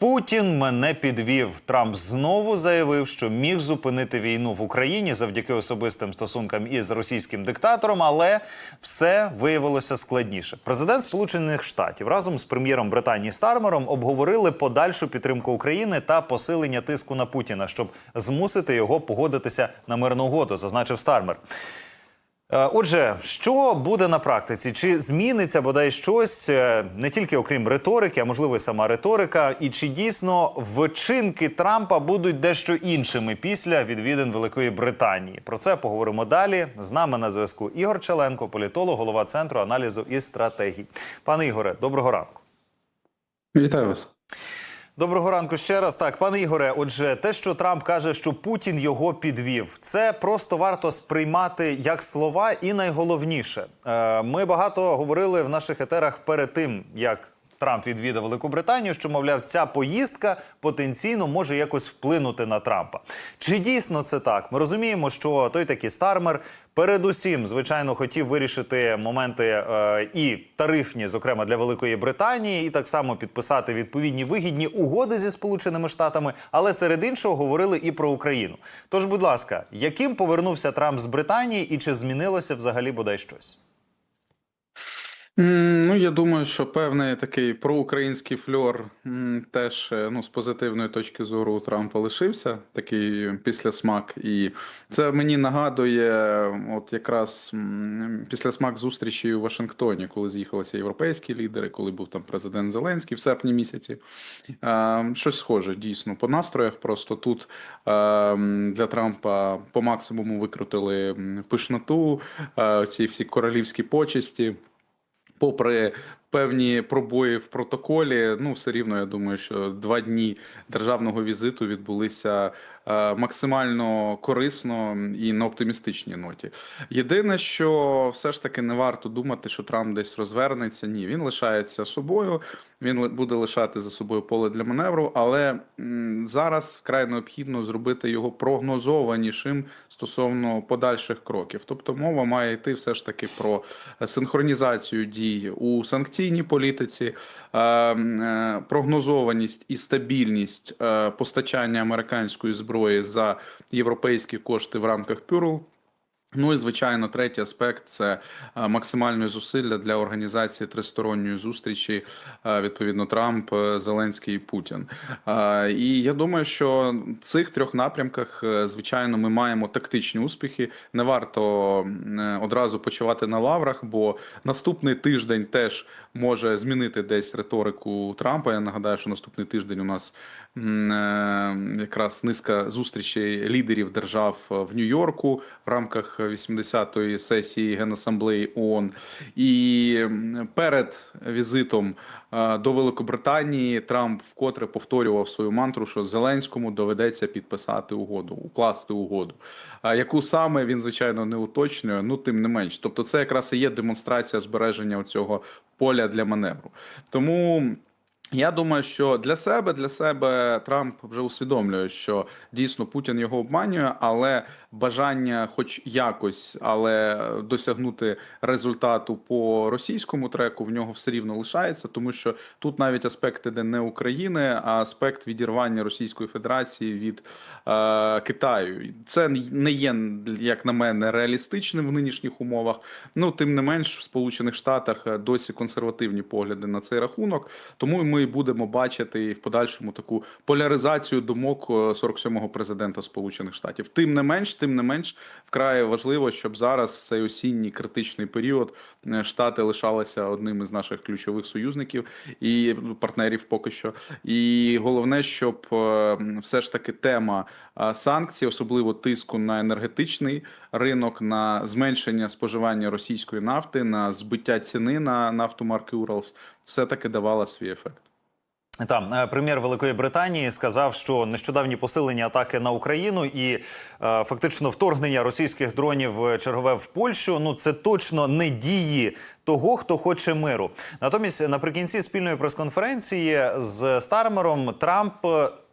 Путін мене підвів. Трамп знову заявив, що міг зупинити війну в Україні завдяки особистим стосункам із російським диктатором, але все виявилося складніше. Президент Сполучених Штатів разом з прем'єром Британії Стармером обговорили подальшу підтримку України та посилення тиску на Путіна, щоб змусити його погодитися на мирну угоду, зазначив Стармер. Е, Отже, що буде на практиці? Чи зміниться бодай щось е, не тільки окрім риторики, а можливо і сама риторика? І чи дійсно вчинки Трампа будуть дещо іншими після відвідин Великої Британії? Про це поговоримо далі. З нами на зв'язку Ігор Челенко, політолог, голова центру аналізу і стратегій. Пане Ігоре, доброго ранку. Вітаю вас. Доброго ранку ще раз. Так, пане Ігоре, отже, те, що Трамп каже, що Путін його підвів, це просто варто сприймати як слова, і найголовніше, е, ми багато говорили в наших етерах перед тим, як. Трамп відвідав Велику Британію, що мовляв, ця поїздка потенційно може якось вплинути на Трампа. Чи дійсно це так? Ми розуміємо, що той такий Стармер передусім, звичайно, хотів вирішити моменти е, і тарифні, зокрема для Великої Британії, і так само підписати відповідні вигідні угоди зі Сполученими Штатами, але серед іншого говорили і про Україну. Тож, будь ласка, яким повернувся Трамп з Британії, і чи змінилося взагалі бодай щось? Ну, я думаю, що певний такий проукраїнський фльор теж е, ну, з позитивної точки зору у Трампа лишився, такий післясмак. І це мені нагадує, от якраз м, післясмак зустрічі у Вашингтоні, коли з'їхалися європейські лідери, коли був там президент Зеленський в серпні місяці. Е, Щось схоже, дійсно, по настроях. Просто тут е, для Трампа по максимуму викрутили пишноту, е, ці всі королівські почесті. Попри певні пробої в протоколі, ну все рівно я думаю, що два дні державного візиту відбулися е, максимально корисно і на оптимістичній ноті. Єдине, що все ж таки не варто думати, що Трамп десь розвернеться. Ні, він лишається собою. Він буде лишати за собою поле для маневру, але зараз вкрай необхідно зробити його прогнозованішим стосовно подальших кроків. Тобто мова має йти все ж таки про синхронізацію дій у санкційній політиці, е, е, прогнозованість і стабільність е, постачання американської зброї за європейські кошти в рамках Пюрл. Ну і звичайно, третій аспект це е, максимальні зусилля для організації тристоронньої зустрічі. е, Відповідно, Трамп, е, Зеленський і Путін. І я думаю, що в цих трьох напрямках, звичайно, ми маємо тактичні успіхи. Не варто одразу почувати на лаврах, бо наступний тиждень теж може змінити десь риторику Трампа. Я нагадаю, що наступний тиждень у нас якраз низка зустрічей лідерів держав в Нью-Йорку в рамках 80-ї сесії Генасамблеї ООН. І перед візитом е, до Великобританії Трамп вкотре повторював свою мантру, що Зеленському доведеться підписати угоду, укласти угоду. Яку саме він звичайно не уточнює, ну тим не менш. Тобто, це якраз і є демонстрація збереження цього поля для маневру. Тому. Я думаю, що для себе для себе Трамп вже усвідомлює, що дійсно Путін його обманює, але бажання, хоч якось, але досягнути результату по російському треку в нього все рівно лишається, тому що тут навіть аспект іде не України, а аспект відірвання Російської Федерації від е, Китаю. Це не є, як на мене, реалістичним в нинішніх умовах. Ну тим не менш, в Сполучених Штатах е, досі консервативні погляди на цей рахунок. Тому ми будемо бачити і в подальшому таку поляризацію думок е, 47-го президента Сполучених Штатів. Тим не менш, тим не менш, вкрай важливо, щоб зараз цей осінній критичний період е, штати лишалися одним із наших ключових союзників і ну, партнерів поки що. І головне, щоб е, все ж таки тема е, санкцій, особливо тиску на енергетичний ринок, на зменшення споживання російської нафти, на збиття ціни на нафту марки Уралс, все таки давала свій ефект. Там е, прем'єр Великої Британії сказав, що нещодавні посилені атаки на Україну і е, фактично вторгнення російських дронів е, чергове в Польщу. Ну це точно не дії того, хто хоче миру. Натомість, наприкінці спільної прес-конференції з Стармером Трамп.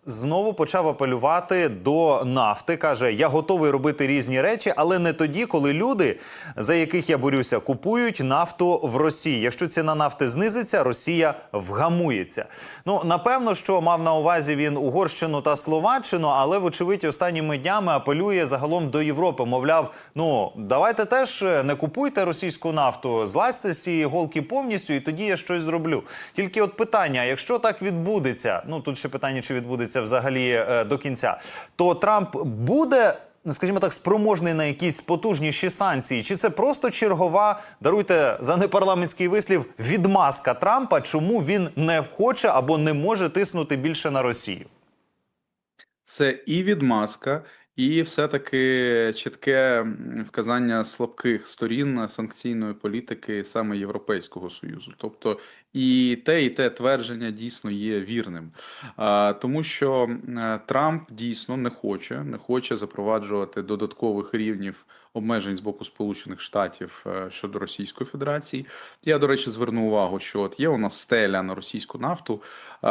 Е, знову почав апелювати до нафти. каже: Я готовий робити різні речі, але не тоді, коли люди, за яких я борюся, купують нафту в Росії. Якщо ціна нафти знизиться, Росія вгамується. Ну напевно, що мав на увазі він Угорщину та Словаччину, але вочевидь останніми днями апелює загалом до Європи. Мовляв, ну давайте теж не купуйте російську нафту, злазьте з цієї голки повністю, і тоді я щось зроблю. Тільки от питання: якщо так відбудеться, ну тут ще питання, чи відбудеться взагалі е, до кінця, то Трамп буде. Скажімо так, спроможний на якісь потужніші санкції, чи це просто чергова, даруйте за непарламентський вислів, відмазка Трампа, чому він не хоче або не може тиснути більше на Росію? Це і відмазка, і все-таки чітке вказання слабких сторін санкційної політики саме Європейського Союзу. Тобто і те, і те твердження дійсно є вірним. Тому що Трамп дійсно не хоче, не хоче запроваджувати додаткових рівнів обмежень з боку Сполучених Штатів е, щодо Російської Федерації. Я, до речі, зверну увагу, що от є у нас стеля на російську нафту, е,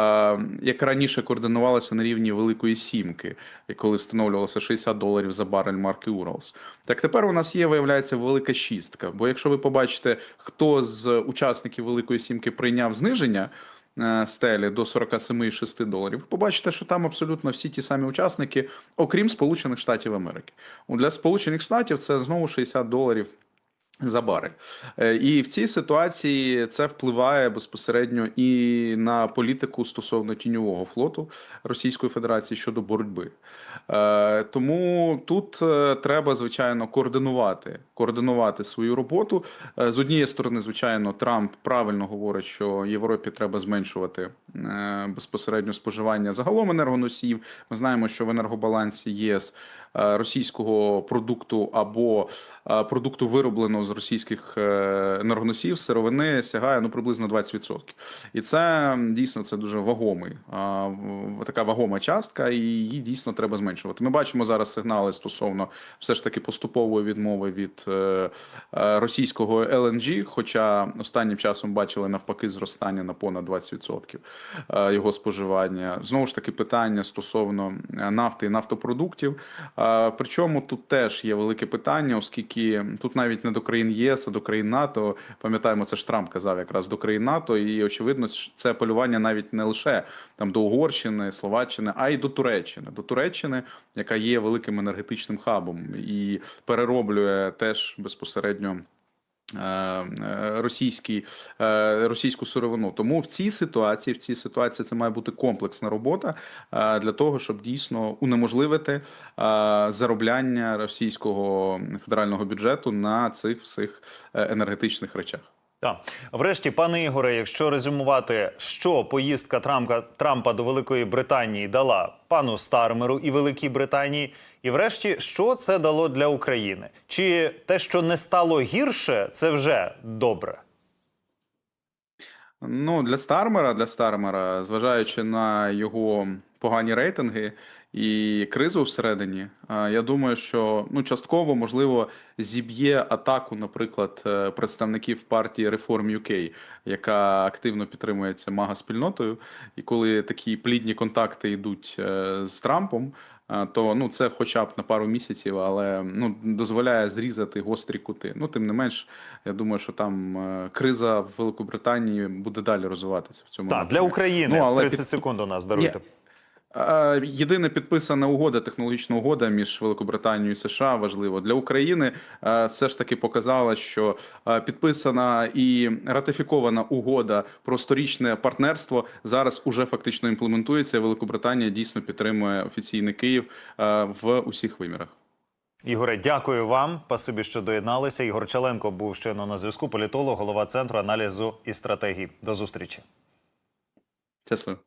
яка раніше координувалася на рівні Великої Сімки, коли встановлювалося 60 доларів за барель марки Уралс. Так тепер у нас є, виявляється, велика шістка. Бо якщо ви побачите, хто з учасників Великої Сімки прийняв зниження. е, Стелі до 47,6 доларів. Ви побачите, що там абсолютно всі ті самі учасники, окрім Сполучених Штатів Америки. Для Сполучених Штатів це знову 60 доларів за барель. Е, І в цій ситуації це впливає безпосередньо і на політику стосовно тіньового флоту Російської Федерації щодо боротьби. Е, Тому тут е, треба, звичайно, координувати, координувати свою роботу. З однієї сторони, звичайно, Трамп правильно говорить, що Європі треба зменшувати безпосередньо споживання загалом енергоносіїв. Ми знаємо, що в енергобалансі єС російського продукту або е, продукту виробленого з російських е, енергоносіїв сировини сягає ну приблизно 20%. І це дійсно це дуже вагомий така вагома частка, і її дійсно треба зменшувати. Ми бачимо зараз сигнали стосовно все ж таки поступової відмови від е, е, російського LNG, хоча останнім часом бачили навпаки зростання на понад 20% е, його споживання. Знову ж таки, питання стосовно е, нафти і нафтопродуктів. Причому тут теж є велике питання, оскільки тут навіть не до країн ЄС, а до країн НАТО. Пам'ятаємо, це ж Трамп казав якраз до країн НАТО, і очевидно, це полювання навіть не лише там до Угорщини, Словаччини, а й до Туреччини. До Туреччини, яка є великим енергетичним хабом і перероблює теж безпосередньо. Е, е, Російський, е, російську сировину. Тому в цій ситуації, в цій ситуації це має бути комплексна робота для того, щоб дійсно унеможливити заробляння російського федерального бюджету на цих всіх енергетичних речах. Так, врешті, пане Ігоре, якщо резюмувати, що поїздка Трампа Трампа до Великої Британії дала пану Стармеру і Великій Британії, і врешті, що це дало для України? Чи те, що не стало гірше, це вже добре? Ну, для Стармера, для Стармера, зважаючи на його погані рейтинги і кризу всередині, я думаю, що ну, частково, можливо, зіб'є атаку, наприклад, е, представників партії Reform UK, яка активно підтримується мага-спільнотою. І коли такі плідні контакти йдуть е, з Трампом, то ну, це хоча б на пару місяців, але ну, дозволяє зрізати гострі кути. Ну, тим не менш, я думаю, що там е, криза в Великобританії буде далі розвиватися в цьому. Так, для. України Ну, але 30 секунд у нас даруйте. Е, Єдина підписана угода, технологічна угода між Великобританією і США важливо для України. Все ж таки показала, що підписана і ратифікована угода про сторічне партнерство зараз уже фактично імплементується. Великобританія дійсно підтримує офіційний Київ в усіх вимірах. Ігоре, дякую вам. Спасибі, що доєдналися. Ігор Чаленко був щойно на зв'язку. Політолог, голова центру аналізу і стратегії. До зустрічі. Щасливо.